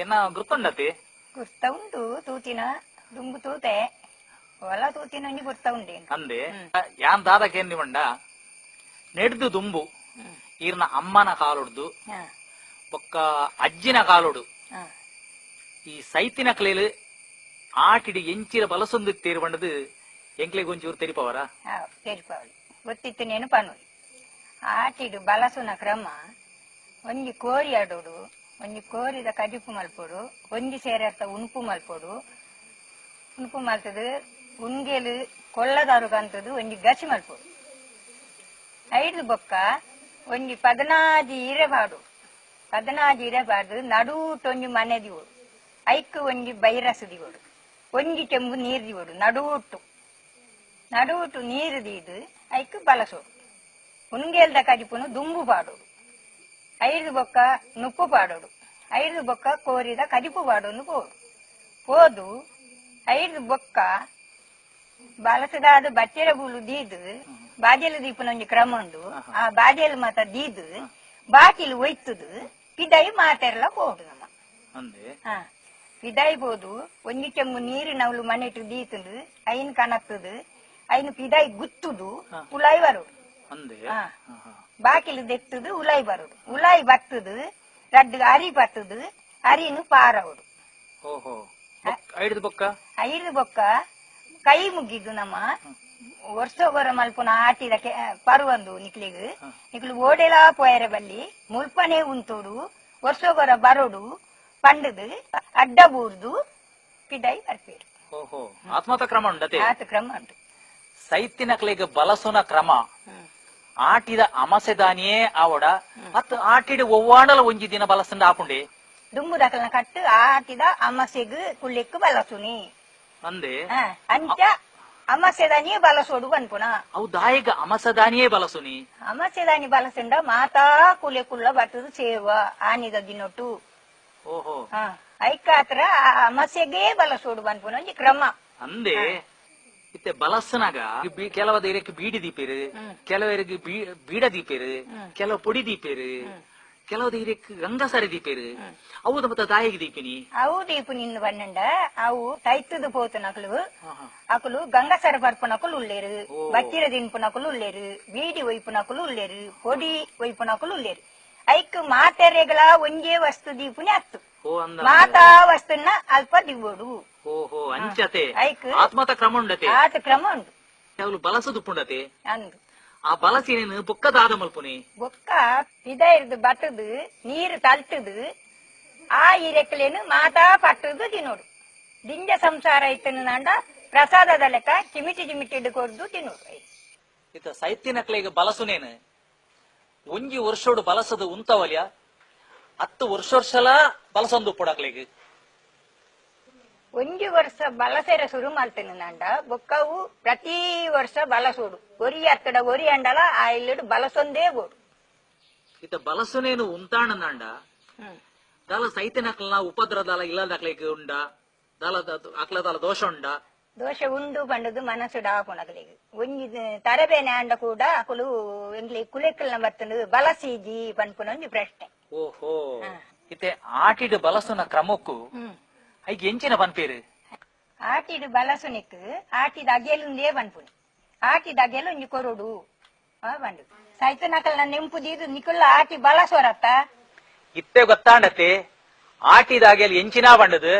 ಅದೇನ ಗುರ್ತುಂಡತಿ? ಗುರ್ತ ಉಂಟು ತೂತಿನ ದುಂಬು ತೂತೆ. ಒಲ ತೂತಿನ ಒಂಜಿ ಗುರ್ತ ಉಂಡಿ ಅಂದೆ ಯಾನ್ ದಾದಕ್ಕೆ ಏನ್ ಮಂಡ ನೆಡ್ದು ದುಂಬು ಈರ್ನ ಅಮ್ಮನ ಕಾಲೊಡ್ದು ಬೊಕ್ಕ ಅಜ್ಜಿನ ಕಾಲೊಡು. ಈ ಸೈತಿನ ಕ್ಲೇಲು ಆಟಿಡಿ ಎಂಚಿನ ಬಲಸೊಂದು ತೇರ್ಬಂಡದು ಎಂಕ್ಲೆ ಒಂಚೂರು ತೆರಿಪವರ? ತೆರಿಪಾವಳಿ. ಗೊತ್ತಿತ್ತು ನೆನಪನು ಆಟಿಡು ಬಲಸುನ ಕ್ರಮ ಒಂಜಿ ಕೋರಿ ಆಡೋಡು ಒಂಜಿ ಕೋರಿದ ಕಡಿಪು ಮಲ್ಪೊಡು, ಒಂಜಿ ಸೇರತ್ತ ಉಣುಪು ಮಲ್ಪೊಡು. ಉಣುಪು ಮಲ್ತದು ಕೊಳ್ಳದಾರು ಕಂತದ್ದು ಒಂಜಿ ಗಸಿ ಮಲ್ಪೊಡು. ಐದು ಬೊಕ್ಕ ಒಂಜಿ ಪದನಾಜಿ ಇರೆ ಪಾಡು ಪದನಾಜಿ ಇರೆ ಪಾಡು ನಡೂಟೊಂಜಿ ಮನೆ ದಿವಡು. ಐಕ್ ಒಂಜಿ ಬೈರಸು ದಿವಡು. ಒಂಜಿ ತೆಂಬು ನೀರು ದಿವಡು, ನಡೂಟು. ನಡೂಟು ನೀರು ದೀದು, ಐಕ್ ಬಲಸೋಡು ಉಂಗೇಲ್ದ ಕಡಿಪುನು ದುಂಬು ಪಾಡೋಡು ಐದು ಬೊಕ್ಕ ನುಪ್ಪು ಪಾಡೋಡು. ಐದು ಬೊಕ್ಕ ಕೋರಿದ ಕರಿಪು ಪಾಡೋನು ಪೋಡು. ಪೋದು ಐದು ಬೊಕ್ಕ ಬಲಸದಾದ ಬಚ್ಚೆರ ಬೂಲು ದೀದು ಬಾಜೆಲು ದೀಪನೊಂಜಿ ಕ್ರಮ ಉಂಡು. ಆ ಬಾಜಲು ಮಾತ ದೀದು ಬಾಕಿಲು ಒಯ್ತುದು ಪಿದೈ ಮಾತೆರ್ಲ ಪೋಡು ನಮ್ಮ. ಪಿದಾಯಿ ಹಾ ಒಂದು ಬೋದು ಒಂಜಿ ಚೆಂಬು ಮನೆ ಇಟ್ಟು ದೀತದು ಐನ್ ಕನತ್ತದು ಐನ್ ಪಿದಾಯಿ ಗುತ್ತುದು ಪುಲಾಯಿ ಬರೋಡು. ಬಾಕಿಲು ದೆತ್ತುದು ಉಲಾಯಿ ಬರುದು. ಉಲಾಯಿ ಬತ್ತದು ರಡ್ಡು ಅರಿ ಬತ್ತದು ಅರಿನು ಪಾರವಡು ಓಹೋ. ಬೊಕ್ಕ- ಐದು ಬೊಕ್ಕ? ಕೈ ಮುಗಿದು ನಮ್ಮ ವರ್ಷಗೊರ ಮಲ್ಪುನ ಆಟಿದ ಪರುವಂದು ನಿಕ್ಲಿಗ್. ನಿಕ್ಲು ಓಡೆಲ ಪೋಯರೆ ಬಲ್ಲಿ ಮುಲ್ಪನೆ ಉಂತೋಡು ವರ್ಷಗೊರ ಬರೋಡು ಪಂಡದು ಅಡ್ಡ ಬೂರ್ದು ಪಿಡೈ ಬರ್ಪೇರು. ಆತ್ಮತ ಕ್ರಮ ಉಂಡತೆ ಆತ ಕ್ರಮ ಉಂಟು. ಸೈತಿನ ಕ್ಲೇಗ್ ಬಲಸುನ ಕ್ರಮ. ಆಟಿದ ಅಮಸೆದಾನಿಯೇ ಆವಡ. ಅತ್ ಆಟಿಡ ಒವ್ವಾಂಡಲ ಒಂಜಿ ದಿನ ಬಲಸಂಡ ಆಪುಂಡೆ. ದುಂಬು ದಕಲ್ನ ಕಟ್ಟು ಆಟಿದ ಅಮಸೆಗ್ ಕುಳ್ಳಿಕ್ಕು ಬಲಸುನಿ. ಅಂದೆ. ಅಂಚ ಅಮಸೆದಾನಿಯೇ ಬಲಸೋಡು ಅನ್ಪುನ. ಅವು ದಾಯಿಗ ಅಮಸದಾನಿಯೇ ಬಲಸುನಿ. ಅಮಸೆದಾನಿ ಬಲಸಂಡ ಮಾತಾ ಕುಲೆ ಕುಲ್ಲ ಬರ್ತದು ಸೇವ ಆನಿದ ದಿನೊಟ್ಟು. ಓಹೋ. ಐಕಾತ್ರ ಅಮಸೆಗೆ ಬಲಸೋಡು ಬನ್ಪುನ ಕ್ರಮ. ಅಂದೆ. ಇತ್ತೆ ಬಲಸ್ಸನಾಗ ಕೆಲವ ಧೈರ್ಯಕ್ಕೆ ಬೀಡಿ ದೀಪ ಇರದೆ ಕೆಲವರಿಗೆ ಬೀಡ ದೀಪ ಇರದೆ ಕೆಲವು ಪೊಡಿ ದೀಪ ಇರದೆ ಕೆಲವು ಧೈರ್ಯಕ್ಕೆ ಗಂಗಾಸಾರಿ ದೀಪ ಇರದೆ ಅವು ಮತ್ತೆ ತಾಯಿಗೆ ದೀಪಿನಿ? ಅವು ದೀಪ ನಿನ್ನ ಬಣ್ಣಂಡ ಅವು ತೈತದ ಪೋತನಕಲು ಅಕಲು ಗಂಗಾಸಾರ ಬರ್ಪನಕಲು ಉಳ್ಳೇರು ಬಕ್ಕಿರ ದಿನ್ಪುನಕಲು ಉಳ್ಳೇರು ಬೀಡಿ ಒಯ್ಪುನಕಲು ಉಳ್ಳೇರು ಪೊಡಿ ಒಯ್ಪುನಕಲು ಉಳ್ಳೇರು. ಐಕ್ ಮಾತೆರೆಗಳ ಒಂದೇ ವಸ್ತು ದೀಪುನೆ ಅತ್ತು. ಮಾತಾ ವಸ್ತುನ ಅಲ್ಪ ದಿವ್ವೋಡು ಓಹೋ ಅಂಚತೆ. ಐಕ್ ಆತ್ಮತ ಕ್ರಮ ಉಂಡತೆ. ಆತ ಕ್ರಮ ಉಂಡು ಕೆಲವು ಬಲಸದು ಪುಂಡತೆ ಅಂದು. ಆ ಬಲಸೇನೇನು ಬೊಕ್ಕದಾದ ಮಲ್ಪುನಿ? ಬೊಕ್ಕ ಇರ್ದು ಬಟ್ಟದು ನೀರು ತಲ್ತದು ಆ ಇರೆಕ್ಲೇನು ಮಾತಾ ಪಟ್ಟದು ತಿನ್ನೋಡು. ದಿಂಜ ಸಂಸಾರ ಇತ್ತನು ನಾಂಡ ಪ್ರಸಾದದ ಲೆಕ್ಕ ಕಿಮಿಟಿ ಚಿಮಿಟಿ ಕೊಡ್ದು ತಿನ್ನೋಡು. ಇತ್ತ ಸೈತಿನ ಕ್ಲೇಗ ಬಲಸುನೇನು? ಒಂಜಿ ವರ್ಷೋಡು ಬಲಸದು ಉಂತವಲ್ಯ? ಹತ್ತು ವರ್ಷ ವರ್ಷಲ ಬಲಸೊಂದು ಪುಡಕ್ಲೇಗ ಒಂಜಿ ವರ್ಷ ಬಲಸೆರೆ ಶುರು ಮಾಡ್ತೇನೆ ನಂಡ. ಬೊಕ್ಕವು ಪ್ರತಿ ವರ್ಷ ಬಲಸೋಡು ಒರಿ ಅತ್ತಡ ಒರಿ ಅಂಡಲ ಆ ಇಲ್ಲಿಡು ಬಲಸೊಂದೇ ಬೋಡು ಬಲಸನೇನು ಉಂತಾಣ ನಂಡ. ದಾಲ ಉಪದ್ರದಾಲ ಇಲ್ಲದಾಕ್ಲೇಗ ಉಂಡ. ದಾಲ ಅಕ್ಲದಾಲ ದೋಷ ಉಂಡ. ದೋಷ ಉಂಡು ಪಂಡದು ಮನಸ್ಸು ಡಾಪುಣಗಳಿಗೆ ಒಂಜಿ ತರಬೇನೆ ಅಂಡ ಕೂಡ ಅಕುಲು ಎಂಗ್ಲಿ ಕುಲೆಕ್ಕಲ್ನ ಬರ್ತಂಡು ಬಲಸೀಜಿ ಪನ್ಪುನ ಒಂಜಿ ಪ್ರಶ್ನೆ. ಓಹೋ. ಇತ್ತೆ ಆಟಿಡ್ ಬಲಸುನ ಐಗ್ ಎಂಚಿನ ಪನ್ಪೇರು ಆಟಿಡು ಬಲಸುನಿಕ್ ಆಟಿದ ಅಗೆಲುಂದೇ ಬನ್ಪುನಿ ಆಟಿದ ಅಗೇಲು ಒಂಜಿ ಕೊರೊಡು ಆ ಬಂಡು ಸೈತ ನಕಲ್ ನೆಂಪು ದೀದು ನಿಕುಲ್ಲ ಆಟಿ ಬಲಸೋರತ್ತ ಇತ್ತೆ ಗೊತ್ತಾಂಡತೆ ಆಟಿದಾಗೆ ಅಲ್ಲಿ ಎಂಚಿನ ಬಂಡದು?